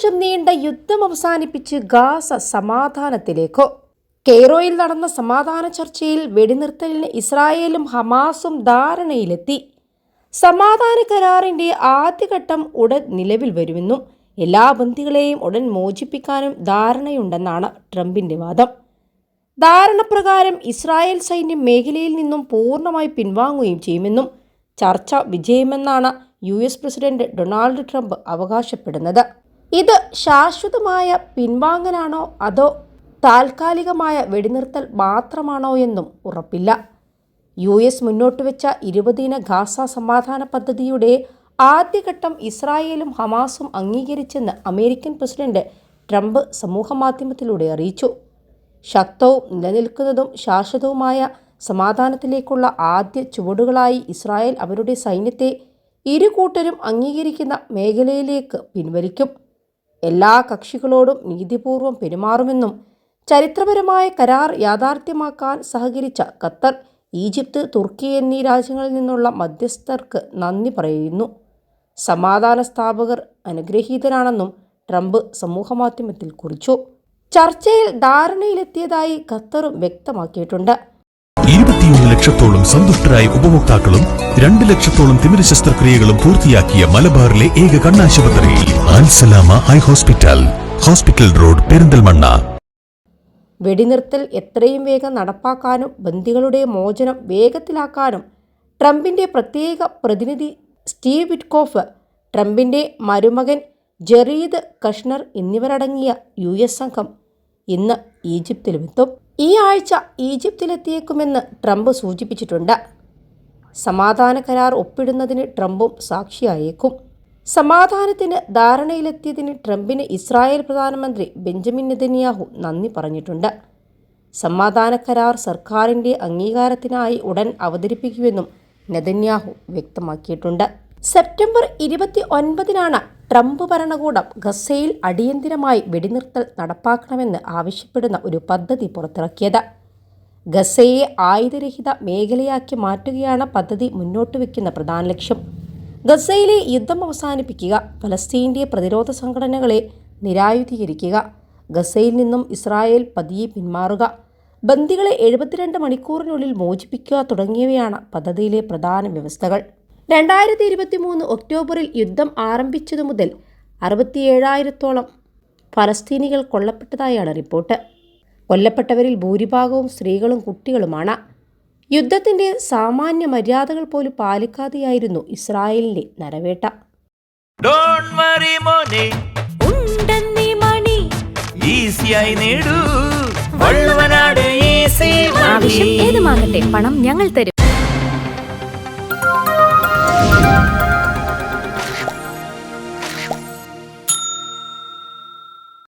വർഷം നീണ്ട യുദ്ധം അവസാനിപ്പിച്ച് ഗാസ സമാധാനത്തിലേക്കോ. കെയ്റോയിൽ നടന്ന സമാധാന ചർച്ചയിൽ വെടിനിർത്തലിന് ഇസ്രായേലും ഹമാസും ധാരണയിലെത്തി. സമാധാന കരാറിന്റെ ആദ്യഘട്ടം ഉടൻ നിലവിൽ വരുമെന്നും എല്ലാ ബന്ധികളെയും ഉടൻ മോചിപ്പിക്കാനും ധാരണയുണ്ടെന്നാണ് ട്രംപിന്റെ വാദം. ധാരണപ്രകാരം ഇസ്രായേൽ സൈന്യം മേഖലയിൽ നിന്നും പൂർണമായി പിൻവാങ്ങുകയും ചെയ്യുമെന്നും ചർച്ച വിജയമെന്നാണ് യു പ്രസിഡന്റ് ഡൊണാൾഡ് ട്രംപ് അവകാശപ്പെടുന്നത്. ഇത് ശാശ്വതമായ പിൻവാങ്ങലാണോ അതോ താൽക്കാലികമായ വെടിനിർത്തൽ മാത്രമാണോ എന്നും ഉറപ്പില്ല. യു എസ് മുന്നോട്ട് വെച്ച ഇരുപതിന ഗാസ സമാധാന പദ്ധതിയുടെ ആദ്യഘട്ടം ഇസ്രായേലും ഹമാസും അംഗീകരിച്ചെന്ന് അമേരിക്കൻ പ്രസിഡന്റ് ട്രംപ് സമൂഹമാധ്യമത്തിലൂടെ അറിയിച്ചു. ശക്തവും നിലനിൽക്കുന്നതും ശാശ്വതവുമായ സമാധാനത്തിലേക്കുള്ള ആദ്യ ചുവടുകളായി ഇസ്രായേൽ അവരുടെ സൈന്യത്തെ ഇരു കൂട്ടരും അംഗീകരിക്കുന്ന മേഖലയിലേക്ക് പിൻവലിക്കും. എല്ലാ കക്ഷികളോടും നീതിപൂർവം പെരുമാറുമെന്നും ചരിത്രപരമായ കരാർ യാഥാർത്ഥ്യമാക്കാൻ സഹകരിച്ച ഖത്തർ ഈജിപ്ത് തുർക്കി എന്നീ രാജ്യങ്ങളിൽ നിന്നുള്ള മധ്യസ്ഥർക്ക് നന്ദി പറയുന്നു. സമാധാന സ്ഥാപകർ അനുഗ്രഹീതരാണെന്നും ട്രംപ് സമൂഹമാധ്യമത്തിൽ കുറിച്ചു. ചർച്ചയിൽ ധാരണയിലെത്തിയതായി ഖത്തറും വ്യക്തമാക്കിയിട്ടുണ്ട്. ഇരുപത്തിയൊന്ന് ലക്ഷത്തോളം സന്തുഷ്ടരായ ഉപഭോക്താക്കളും രണ്ട് ലക്ഷത്തോളം തിമിര ശസ്ത്രക്രിയകളും പൂർത്തിയാക്കിയ മലബാറിലെ ഏക കണ്ണാശുപത്രി ആൻസലാമ eye hospital hospital road Perinthalmanna. വെടിനിർത്തൽ എത്രയും വേഗം നടപ്പാക്കാനും ബന്ദികളുടെ മോചനം വേഗത്തിലാക്കാനും ട്രംപിന്റെ പ്രത്യേക പ്രതിനിധി സ്റ്റീവ് വിറ്റ്കോഫ് ട്രംപിന്റെ മരുമകൻ ജറീദ് കഷ്ണർ എന്നിവരടങ്ങിയ യു എസ് സംഘം ഇന്ന് ഈജിപ്തിലുമെത്തും ഈ ആഴ്ച ഈജിപ്തിലെത്തിയേക്കുമെന്ന് ട്രംപ് സൂചിപ്പിച്ചിട്ടുണ്ട്. സമാധാന കരാർ ഒപ്പിടുന്നതിന് ട്രംപും സാക്ഷിയായേക്കും. സമാധാനത്തിന് ധാരണയിലെത്തിയതിന് ട്രംപിന് ഇസ്രായേൽ പ്രധാനമന്ത്രി ബെഞ്ചമിൻ നെതന്യാഹു നന്ദി പറഞ്ഞിട്ടുണ്ട്. സമാധാന കരാർ സർക്കാരിന്റെ അംഗീകാരത്തിനായി ഉടൻ അവതരിപ്പിക്കുമെന്നും നെതന്യാഹു വ്യക്തമാക്കിയിട്ടുണ്ട്. സെപ്റ്റംബർ ഇരുപത്തി ഒൻപതിനാണ് ട്രംപ് ഭരണകൂടം ഗസയിൽ അടിയന്തിരമായി വെടിനിർത്തൽ നടപ്പാക്കണമെന്ന് ആവശ്യപ്പെടുന്ന ഒരു പദ്ധതി പുറത്തിറക്കിയത്. ഗസയെ ആയുധരഹിത മേഖലയാക്കി മാറ്റുകയാണ് പദ്ധതി മുന്നോട്ട് വയ്ക്കുന്ന പ്രധാന ലക്ഷ്യം. ഗസയിലെ യുദ്ധം അവസാനിപ്പിക്കുക ഫലസ്തീന്റെ പ്രതിരോധ സംഘടനകളെ നിരായുധീകരിക്കുക ഗസയിൽ നിന്നും ഇസ്രായേൽ പതിയെ പിന്മാറുക ബന്ദികളെ എഴുപത്തിരണ്ട് മണിക്കൂറിനുള്ളിൽ മോചിപ്പിക്കുക തുടങ്ങിയവയാണ് പദ്ധതിയിലെ പ്രധാന വ്യവസ്ഥകൾ. രണ്ടായിരത്തി ഇരുപത്തി മൂന്ന് ഒക്ടോബറിൽ യുദ്ധം ആരംഭിച്ചതു മുതൽ അറുപത്തിയേഴായിരത്തോളം ഫലസ്തീനികൾ കൊല്ലപ്പെട്ടതായാണ് റിപ്പോർട്ട്. കൊല്ലപ്പെട്ടവരിൽ ഭൂരിഭാഗവും സ്ത്രീകളും കുട്ടികളുമാണ്. യുദ്ധത്തിന്റെ സാമാന്യ മര്യാദകൾ പോലും പാലിക്കാതെയായിരുന്നു ഇസ്രായേലിന്റെ നരവേട്ട. ഏത് വറി മോനെ. ഉണ്ടെന്നീ മണി. ഈസിയായി നേടൂ. വള്ളുവനാട് ഈസി ആവശ്യം ഏതുമാകട്ടെ പണം ഞങ്ങൾ തരും.